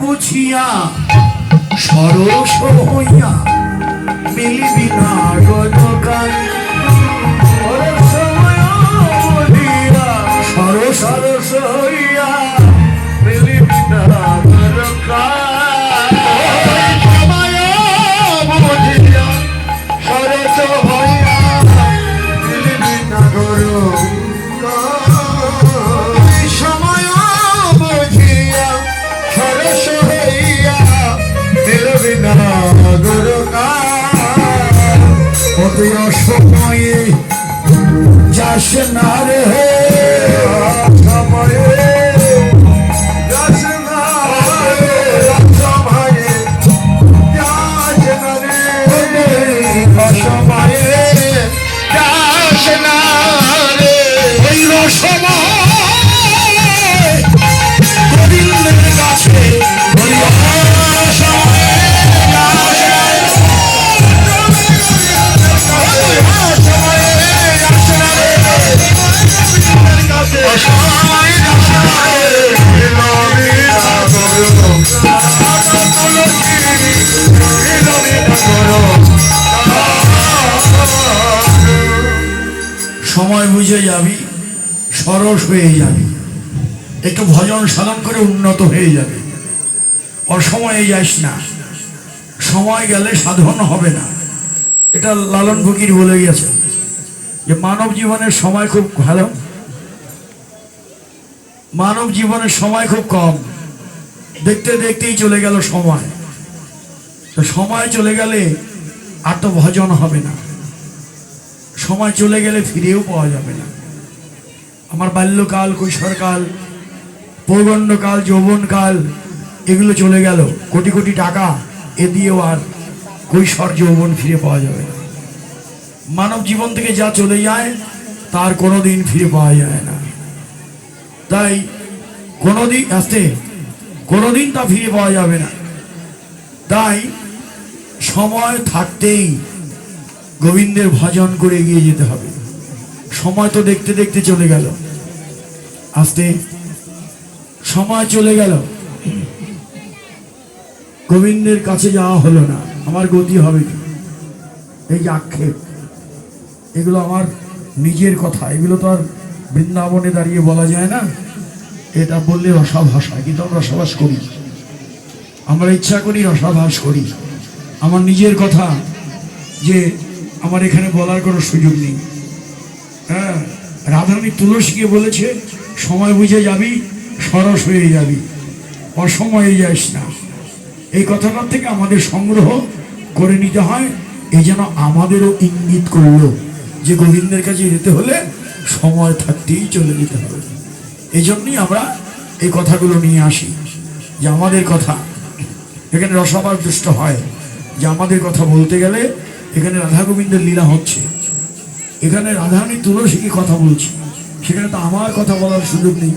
বুঝিয়া সরস হইয়া মিলিবি না গতকাল সরস হইয়া সময়ে যাস না রে সময় বুঝে যাবি, সরস হয়ে যাবি। একটু ভজন সাধন করে উন্নত হয়ে যাবে। অসময়ে যাস না। সময় গেলে সাধন হবে না। এটা লালন ফকির বলে গেছে। যে মানব জীবনের সময় খুব ভালো। মানব জীবনের সময় খুব কম। দেখতে দেখতেই চলে গেল সময়। তো সময় চলে গেলে আর তো ভজন হবে না। সময় চলে গেলে ফিরেও পাওয়া যাবে না। আমার বাল্যকাল, কৈশোরকাল পৌগণ্ডকাল যৌবনকাল, এগুলো চলে গেল। কোটি কোটি টাকা, এ দিয়েও আর কৈশোর, যৌবন ফিরে পাওয়া যাবে না। মানব জীবন থেকে যা চলে যায়, তার কোনো দিন ফিরে পাওয়া যায় না। তাই কোনো দিন আসতে কোনো দিন তা ফিরে পাওয়া যাবে না। তাই সময় থাকতেই গোবিন্দের ভজন করে এগিয়ে যেতে হবে। সময় তো দেখতে দেখতে চলে গেল। আস্তে। সময় চলে গেল। গোবিন্দের কাছে যাওয়া হলো না। আমার গতি হবে কি? এই যে আক্ষেপ। এগুলো আমার নিজের কথা। এগুলো তো আর বৃন্দাবনে দাঁড়িয়ে বলা যায় না। এটা বললে রসাভাস হয় কিন্তু আমরা রসাভাস করি। আমরা ইচ্ছা করি রসাভাস করি। আমার নিজের কথা যে আমার এখানে বলার কোনো সুযোগ নেই। হ্যাঁ রাধারানী তুলসীকে বলেছে, সময় বুঝে যাবি, সরস হয়ে যাবি, অসময়ে যাস না। এই কথাটার থেকে আমাদের সংগ্রহ করে নিতে হয় এই যেন আমাদেরও ইঙ্গিত করল যে গোবিন্দের কাছে যেতে হলে সময় থাকতেই চলে যেতে হবে। এই জন্যই আমরা এই কথাগুলো নিয়ে আসি, যে আমাদের কথা, এখানে রসভাস দুষ্ট হয়, যে আমাদের কথা বলতে গেলে এখানে রাধা গোবিন্দের লীলা হচ্ছে। এখানে রাধারানী তুলসীকে কথা বলছি। সেখানে তো আমার কথা বলার সুযোগ নেই।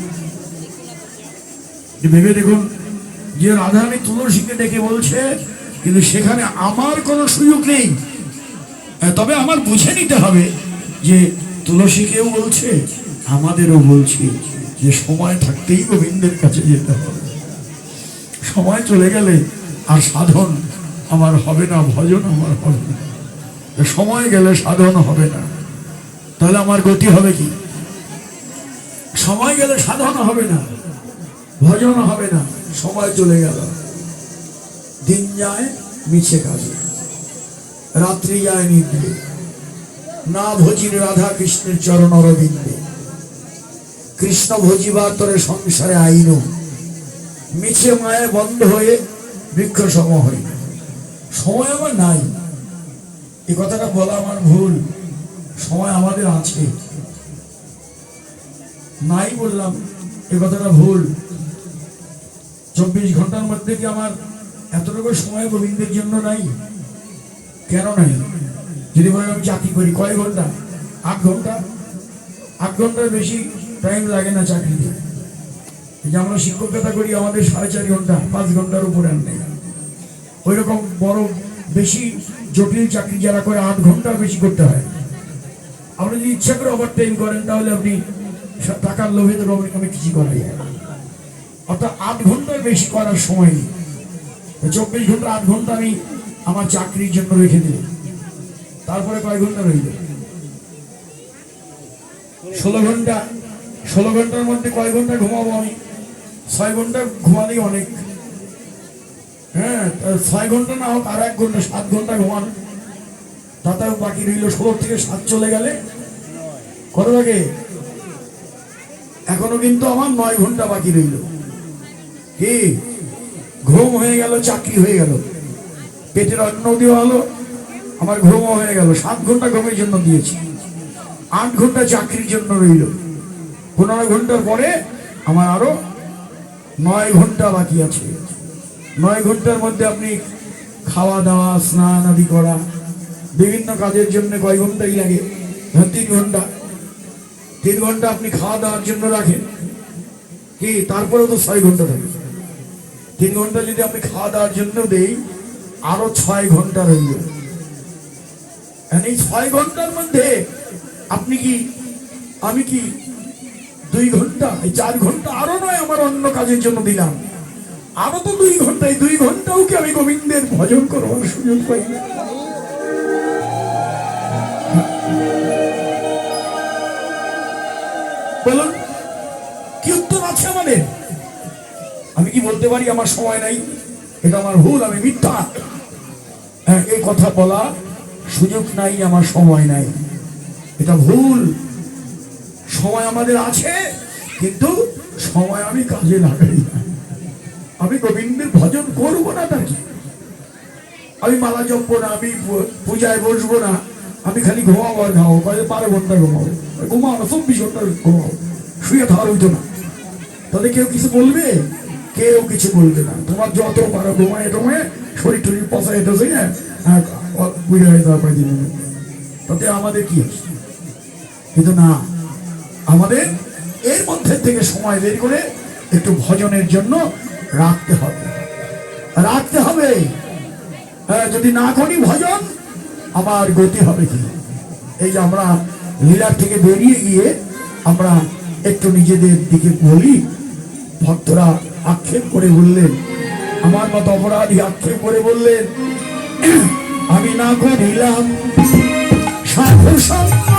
ভেবে দেখুন, যে রাধারানী তুলসীকে ডেকে বলছে, কিন্তু সেখানে আমার কোনো সুযোগ নেই। তবে আমার বুঝে নিতে হবে যে তুলসীকেও বলছে, আমাদেরও বলছে যে সময় থাকতেই গোবিন্দের কাছে যেতে হবে। সময় চলে গেলে আর সাধন আমার হবে না, ভজন আমার হবে না। সময় গেলে সাধন হবে না। তাহলে আমার গতি হবে কি? সময় গেলে সাধন হবে না, ভজন হবে না, সময় চলে গেল। দিন যায়, মিছে কাজে রাত্রি যায় নিদ্রে। না ভজির রাধা কৃষ্ণের চরণ অরবিন্দে। কৃষ্ণ ভজিবার তরে সংসারে আইন। মিছে মায়ে বন্ধ হয়ে বৃক্ষ সম হয়। সময় আমার নাই। এই কথাটা বলা আমার ভুল। সময় আমাদের আছে। নাই বললাম এ কথাটা ভুল। চব্বিশ ঘণ্টার মধ্যে কি আমার এতটুকু সময় গোবিন্দের জন্য নাই? কেন নাই? যদি বলেন আমি চাকরি করি, কয় ঘণ্টা? আট ঘণ্টা? আট ঘণ্টার বেশি টাইম লাগে না চাকরিতে। যে আমরা শিক্ষকতা করি, আমাদের সাড়ে চার ঘণ্টা, পাঁচ ঘণ্টার উপরে আর নেই। ওই রকম বড়, বেশি জটিল চাকরি যারা করে আট ঘণ্টার বেশি করতে হয়। আপনি যদি ইচ্ছা করে ওভার টাইম করেন, তাহলে আপনি টাকার লোভে তো আমি কিছু করাই যায়। অর্থাৎ আট ঘণ্টার বেশি করার সময় নেই। চব্বিশ ঘণ্টা, আট ঘণ্টা আমি আমার চাকরির জন্য রেখে দিলাম। তারপরে কয় ঘণ্টা রইল? ষোলো ঘণ্টা, ষোলো ঘণ্টার মধ্যে কয় ঘণ্টা ঘুমাবো আমি? ছয় ঘণ্টা ঘুমালেই অনেক। হ্যাঁ ছয় ঘণ্টা না হোক, আর এক ঘণ্টা, সাত ঘণ্টা ঘুমান। তাতেও বাকি রইল ষোলো থেকে সাত চলে গেলে। কত লাগে এখনও কিন্তু আমার নয় ঘণ্টা বাকি রইল। কি? ঘুম হয়ে গেল, চাকরি হয়ে গেল। পেটের অন্ন দেওয়া হলো, আমার ঘুমও হয়ে গেল। সাত ঘণ্টা ঘুমের জন্য দিয়েছি। আট ঘণ্টা চাকরির জন্য রইল। পনেরো ঘণ্টার পরে আমার আরও নয় ঘণ্টা বাকি আছে। নয় ঘণ্টার মধ্যে আপনি খাওয়া দাওয়া, স্নান আদি করা, বিভিন্ন কাজের জন্য কয় ঘন্টাই লাগে? ধর তিন ঘণ্টা। তিন ঘণ্টা আপনি খাওয়া দাওয়ার জন্য রাখেন। কি? তারপরেও তো ছয় ঘণ্টা থাকে। তিন ঘণ্টা যদি আপনি খাওয়া দাওয়ার জন্য দেই, আরও ছয় ঘণ্টা রইল। এই ছয় ঘণ্টার মধ্যে আপনি কি, আমি কি দুই ঘণ্টা, এই চার ঘণ্টা আরও নয় আমার অন্য কাজের জন্য দিলাম? আরও তো দুই ঘন্টায়, দুই ঘন্টাও কি আমি গোবিন্দের ভজন করবার সুযোগ পাই? না? বলুন, কি উত্তর আছে আমাদের? আমি কি বলতে পারি আমার সময় নাই? এটা আমার ভুল, আমি মিথ্যা। হ্যাঁ এই কথা বলা সুযোগ নাই, আমার সময় নাই। এটা ভুল। সময় আমাদের আছে, কিন্তু সময় আমি কাজে লাগাই না। আমি গোবিন্দের ভজন করব না নাকি আমি মালা জপবো না, আমি পূজায় বসবো না। আমি খালি ঘুমাবো আর খাব কয়ে বারো ঘণ্টা ঘুমাবো। ঘুমাও না, চব্বিশ ঘণ্টা ঘুমাও শুয়ে থাকার হইতো না তাহলে কেউ কিছু বলবে? কেউ কিছু বলবে না। তোমার যত পারো ঘুমায় টুমায় শরীর টরীর পচা এটা হ্যাঁ? বুঝে হয়ে যাওয়ার পরে দিন তাতে আমাদের কি? কিন্তু না, আমাদের এর মধ্যে থেকে সময় বের করে একটু ভজনের জন্য রাখতে হবে। রাখতে হবে। যদি না করি ভজন, আমার গতি হবে কি? এই যে আমরা লীলার থেকে বেরিয়ে গিয়ে আমরা একটু নিজেদের দিকে বলি। ভক্তরা আক্ষেপ করে বললেন, আমার মতো অপরাধী আক্ষেপ করে বললেন, আমি না করিলাম, সাধু সঙ্গ